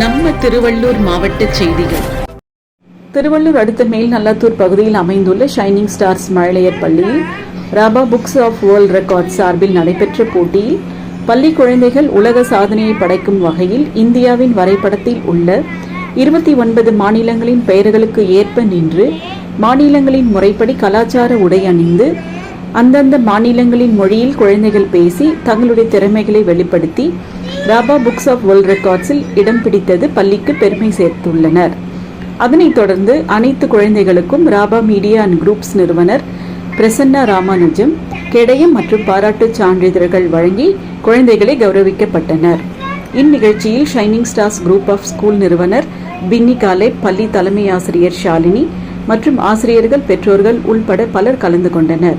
நம்ம திருவள்ளூர் மாவட்ட செய்திகள். திருவள்ளூர் அடுத்த மேல்நல்லாத்தூர் பகுதியில் அமைந்துள்ள ஷைனிங் ஸ்டார்ஸ் மழலையர் பள்ளியில் Raba books of world record சார்பில் நடைபெற்ற போட்டியில் பள்ளி குழந்தைகள் உலக சாதனையை படைக்கும் வகையில் இந்தியாவின் வரைபடத்தில் உள்ள இருபத்தி ஒன்பது மாநிலங்களின் பெயர்களுக்கு ஏற்ப நின்று மாநிலங்களின் முறைப்படி கலாச்சார உடை அணிந்து அந்தந்த மாநிலங்களின் மொழியில் குழந்தைகள் பேசி தங்களுடைய திறமைகளை வெளிப்படுத்தி ராபா புக்ஸ் ஆஃப் வேர்ல்ட் ரெக்கார்ட்ஸில் இடம் பிடித்தது பள்ளிக்கு பெருமை சேர்த்துள்ளனர். அதனைத் தொடர்ந்து அனைத்து குழந்தைகளுக்கும் ராபா மீடியா அண்ட் குரூப்ஸ் நிறுவனர் பிரசன்னா ராமானுஜம் கெடயம் மற்றும் பாராட்டுச் சான்றிதழ்கள் வழங்கி குழந்தைகளை கௌரவிக்கப்பட்டனர். இந்நிகழ்ச்சியில் shining stars group of school நிறுவனர் பின்னி காலே பள்ளி தலைமை ஆசிரியர் ஷாலினி மற்றும் ஆசிரியர்கள் பெற்றோர்கள் உள்பட பலர் கலந்து கொண்டனர்.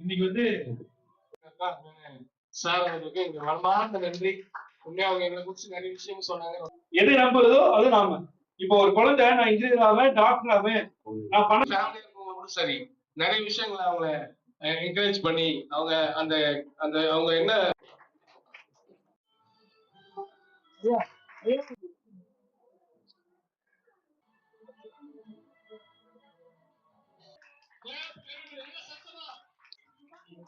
இன்னைக்கு வந்து சார் அவங்களுக்கு எங்க மனமார்ந்த நன்றி. உண்மையா அவங்க எங்களை குறிச்சு நிறைய விஷயம் சொன்னாங்க. எது நம்புறதோ அது நாம. இப்போ ஒரு குழந்தை நான் இன்ஜினியர் ஆவேன் டாக்டர் ஆவேன். நான் பணம் ஃபேமிலியா இருக்கவங்களும் சரி நிறைய விஷயங்களை அவங்கள என்கரேஜ் பண்ணி அவங்க அந்த அந்த அவங்க என்ன